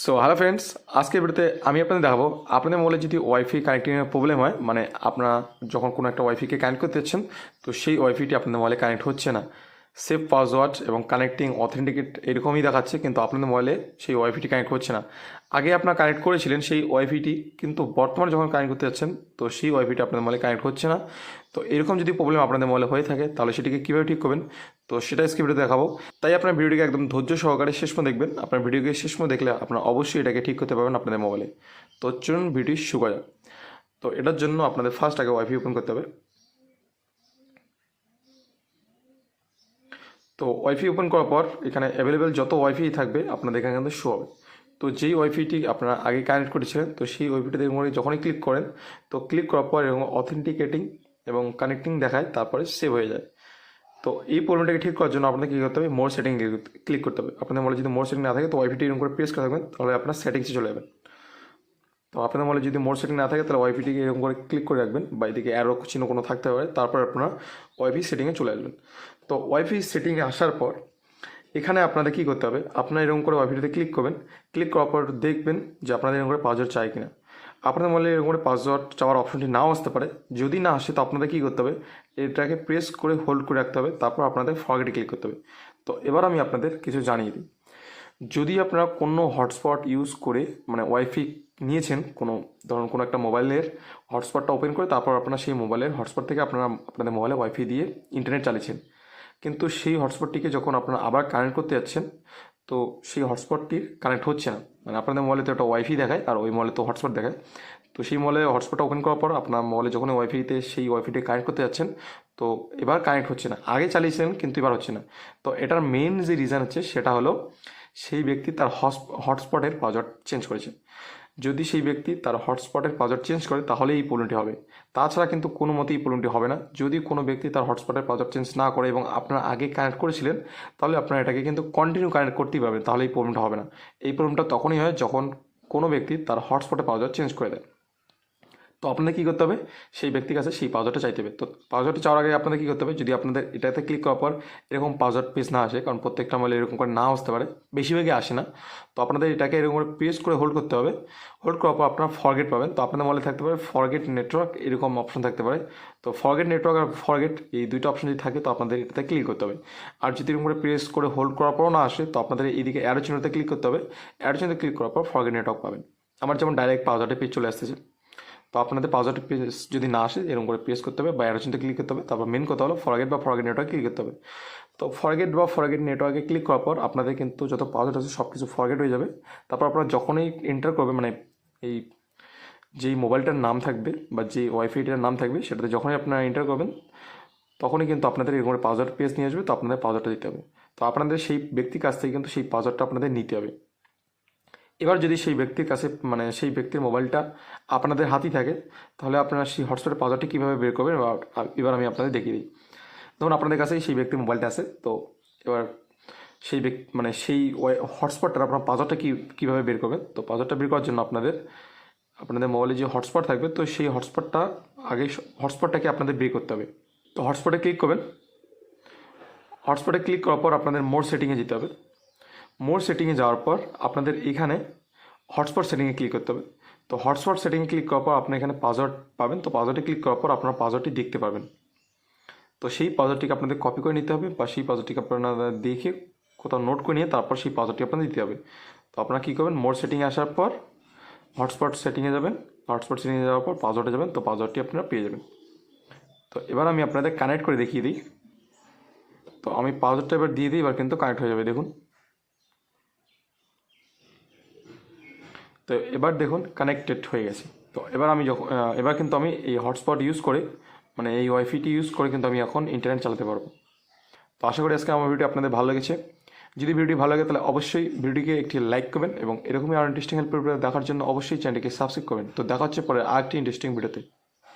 So hello friends আজকে ভিডিওতে আমি আপনাদের দেখাবো, আপনাদের মোবাইলে যদি ওয়াইফাই কানেক্টিংয়ের প্রবলেম হয় মানে আপনারা যখন কোনো একটা ওয়াইফাইকে কানেক্ট করতে যাচ্ছেন, তো সেই ওয়াইফাইটি আপনাদের মোবাইলে কানেক্ট হচ্ছে না। সেফ পাসওয়ার্ড এবং কানেক্টিং অথেন্টিকেট এরকমই দেখাচ্ছে, কিন্তু আপনাদের মোবাইলে সেই ওয়াইফাইটি কানেক্ট হচ্ছে না। আগে আপনারা কানেক্ট করেছিলেন সেই ওয়াইফাইটি কিন্তু বর্তমানে যখন কানেক্ট করতে যাচ্ছেন, তো সেই ওয়াইফাইটি আপনাদের মোবাইলে কানেক্ট হচ্ছে না। তো এরকম যদি প্রবলেম আপনাদের মোবাইলে হয়ে থাকে, তাহলে সেটিকে কীভাবে ঠিক করবেন? তো সেটা ভিডিওতে দেখাবো। তাই আপনার ভিডিওটিকে একদম ধৈর্য সহকারে শেষ পর্যন্ত দেখবেন। আপনার ভিডিওকে শেষ পর্যন্ত দেখলে আপনারা অবশ্যই এটাকে ঠিক করতে পারবেন আপনাদের মোবাইলে। তো চলুন ভিডিও শুরু করা যাক। তো এটার জন্য আপনাদের ফার্স্ট আগে ওয়াইফাই ওপেন করতে হবে। তো ওয়াইফাই ওপেন করার পর এখানে অ্যাভেলেবেল যত ওয়াইফাই থাকবে আপনাদের এখানে কিন্তু শো হবে। তো যেই ওয়াইফাইটি আপনারা আগে কানেক্ট করেছিলেন, তো সেই ওয়াইফাইটিতে এরকম করে যখনই ক্লিক করেন, তো ক্লিক করার পর এরকম অথেন্টিকেটিং এবং কানেক্টিং দেখায়, তারপরে সেভ হয়ে যায়। তো এই প্রবলেমটাকে ঠিক করার জন্য আপনাকে কী করতে হবে? মোর সেটিং ক্লিক করতে হবে। আপনাদের মনে যদি মোর সেটিং না থাকে, তো ওয়াইফাইটি এরকম করে প্রেস করে থাকবেন, তাহলে আপনার সেটিংসে চলে যাবেন। তো আপনাদের মনে যদি মোর সেটিং না থাকে, তাহলে ওয়াইফিটিকে এরকম করে ক্লিক করে রাখবেন বা এদিকে অ্যারো চিহ্ন কোনো থাকতে পারে, তারপর আপনারা ওয়াইফি সেটিংয়ে চলে আসবেন। তো ওয়াইফি সেটিংয়ে আসার পর এখানে আপনাদের কী করতে হবে, আপনারা এরকম করে ওয়াইফাইটিতে ক্লিক করবেন ক্লিক করার পর দেখবেন যে আপনাদের এরকম করে পাসওয়ার্ড চাই কিনা। আপনাদের মনে এরকম করে পাসওয়ার্ড চাওয়ার অপশনটি নাও আসতে পারে, যদি না আসে তো আপনাদের কী করতে হবে, এটাকে প্রেস করে হোল্ড করে রাখতে হবে, তারপর আপনাদের ফরগেটে ক্লিক করতে হবে। তো এবার আমি আপনাদের কিছু জানিয়ে দিই। যদি আপনারা কোনো হটস্পট ইউজ করে মানে ওয়াইফাই নিয়েছেন, কোনো, ধরুন কোনো একটা মোবাইলের হটস্পটটা ওপেন করে, তারপর আপনারা সেই মোবাইলের হটস্পট থেকে আপনারা আপনাদের মোবাইলে ওয়াইফাই দিয়ে ইন্টারনেট চালিয়েছেন। কিন্তু সেই হটস্পটটিকে যখন আপনারা আবার কানেক্ট করতে যাচ্ছেন, তো সেই হটস্পটটির কানেক্ট হচ্ছে না। মানে আপনাদের মোবাইলে তো একটা ওয়াইফাই দেখায়, আর ওই মোবাইলে তো হটস্পট দেখায়। তো সেই মোবাইলে হটস্পটটা ওপেন করার পর আপনার মোবাইলে যখন ওয়াইফাইতে সেই ওয়াইফাইটি কানেক্ট করতে যাচ্ছেন, তো এবার কানেক্ট হচ্ছে না। আগে চালিয়েছিলেন, কিন্তু এবার হচ্ছে না। তো এটার মেন যে রিজন হচ্ছে, সেটা হলো সেই ব্যক্তি তার হটস্পটের পাসওয়ার্ড চেঞ্জ করেছে। যদি সেই ব্যক্তি তার হটস্পটের পাসওয়ার্ড চেঞ্জ করে তাহলে এই প্রবলেমটি হবে। তাছাড়া কিন্তু কোনো মতেই প্রবলেমটি হবে না। যদি কোনো ব্যক্তি তার হটস্পটের পাসওয়ার্ড চেঞ্জ না করে এবং আপনারা আগে কানেক্ট করেছিলেন, তাহলে আপনারা এটাকে কিন্তু কন্টিনিউ কানেক্ট করতেই পারবেন, তাহলে এই প্রবলেমটা হবে না। এই প্রবলেমটা তখনই হয় যখন কোনো ব্যক্তি তার হটস্পটের পাসওয়ার্ড চেঞ্জ করে দেয়। তো আপনাদের কী করতে হবে? সেই ব্যক্তির কাছে সেই পাসওয়ার্ডটা চাইতে হবে। তো পাসওয়ার্ডটা চাওয়ার আগে আপনাদের কী করতে হবে? যদি আপনাদের এটাতে ক্লিক করার পর এরকম পাসওয়ার্ড পেজ না আসে, কারণ প্রত্যেকটা মোবাইলে এরকম করে না আসতে পারে, বেশিরভাগই আসে না। তো আপনাদের এটাকে এরকম করে প্রেস করে হোল্ড করতে হবে। হোল্ড করার পর আপনারা ফরগেট পাবেন। তো আপনাদের মোবাইলে থাকতে পারে ফরগেট নেটওয়ার্ক এরকম অপশন থাকতে পারে। তো ফরগেট নেটওয়ার্ক আর ফরগেট এই দুইটা অপশন যদি থাকে, তো আপনাদের এটাতে ক্লিক করতে হবে। আর যদি এরকম করে প্রেস করে হোল্ড করার পরও না আসে, তো আপনাদের এইদিকে অ্যারো ক্লিক করতে হবে। অ্যারো চিহ্নতে ক্লিক করার পর ফরগেট নেটওয়ার্ক পাবেন। আমার যেমন ডাইরেক্ট পাসওয়ার্ডে পেজ চলে আসতেছে। তো আপনাদের পাসওয়ার্ড পেজ যদি না আসে, এরকম করে পেস করতে হবে বা অ্যারোচিনতে ক্লিক করতে হবে। তারপর মেন কথা হলো ফরগেট বা ফরগেট নেটওয়ার্ক ক্লিক করতে হবে। তো ফরগেট বা ফরগেট নেটওয়ার্কে ক্লিক করার পর আপনাদের কিন্তু যত পাসওয়ার্ড আছে সব কিছু ফরগেট হয়ে যাবে। তারপর আপনারা যখনই এন্টার করবে মানে এই যেই মোবাইলটার নাম থাকবে বা যে ওয়াইফাইটার নাম থাকবে, সেটাতে যখনই আপনারা এন্টার করবেন, তখনই কিন্তু আপনাদের এরকম পাসওয়ার্ড পেজ নিয়ে আসবে। তো আপনাদের পাসওয়ার্ডটা দিতে হবে। তো আপনাদের সেই ব্যক্তির কাছ থেকে কিন্তু সেই পাসওয়ার্ডটা আপনাদের নিতে হবে। এবার যদি সেই ব্যক্তির কাছে মানে সেই ব্যক্তির মোবাইলটা আপনাদের হাতেই থাকে, তাহলে আপনারা সেই হটস্পটের পাসওয়ার্ডটি কীভাবে বের করবেন এবার আমি আপনাদের দেখিয়ে দিই। ধরুন আপনাদের কাছেই সেই ব্যক্তির মোবাইলটা আছে, তো এবার সেই ব্যক্তি মানে সেই হটস্পটটার আপনার পাসওয়ার্ডটা কী, কীভাবে বের করবেন? তো পাসওয়ার্ডটা বের করার জন্য আপনাদের আপনাদের মোবাইলে যে হটস্পট থাকবে, তো সেই হটস্পটটা আগে হটস্পটটাকে আপনাদের বের করতে হবে। তো হটস্পটে ক্লিক করবেন। হটস্পটে ক্লিক করার পর আপনাদের মোর সেটিংয়ে যেতে হবে। মোর সেটিংয়ে যাওয়ার পর আপনাদের এখানে হটস্পট সেটিংয়ে ক্লিক করতে হবে। তো হটস্পট সেটিংয়ে ক্লিক করার পর আপনি এখানে পাসওয়ার্ড পাবেন। তো পাসওয়ার্ডে ক্লিক করার পর আপনার পাসওয়ার্ডটি দেখতে পাবেন তো সেই পাসওয়ার্ডটিকে আপনাদের কপি করে নিতে হবে বা সেই পাসওয়ার্ডটিকে আপনারা দেখে কোথাও নোট করে নিয়ে তারপর সেই পাসওয়ার্ডটি আপনাদের দিতে হবে। তো আপনারা কী করবেন? মোর সেটিংয়ে আসার পর হটস্পট সেটিংয়ে যাবেন। হটস্পট সেটিংয়ে যাওয়ার পর পাসওয়ার্ডে যাবেন। তো পাসওয়ার্ডটি আপনারা পেয়ে যাবেন। তো এবার আমি আপনাদের কানেক্ট করে দেখিয়ে দিই। তো আমি পাসওয়ার্ডটা এবার দিয়ে দিই, এবার কিন্তু কানেক্ট হয়ে যাবে। দেখুন। তো এবার দেখুন কানেক্টেড হয়ে গেছে। তো এবার আমি যখন এবার কিন্তু আমি এই হটস্পট ইউজ করে মানে এই ওয়াইফাইটি ইউজ করে কিন্তু আমি এখন ইন্টারনেট চালাতে পারব। তো আশা করি আজকে আমার ভিডিও আপনাদের ভালো লেগেছে। যদি ভিডিওটি ভালো লাগে তাহলে অবশ্যই ভিডিওটিকে একটি লাইক করবেন এবং এরকমই আরও ইন্টারেস্টিং হেল্প দেখার জন্য অবশ্যই চ্যানেলটিকে সাবস্ক্রাইব করবেন। তো দেখা হচ্ছে পরে আরেকটি ইন্টারেস্টিং ভিডিওতে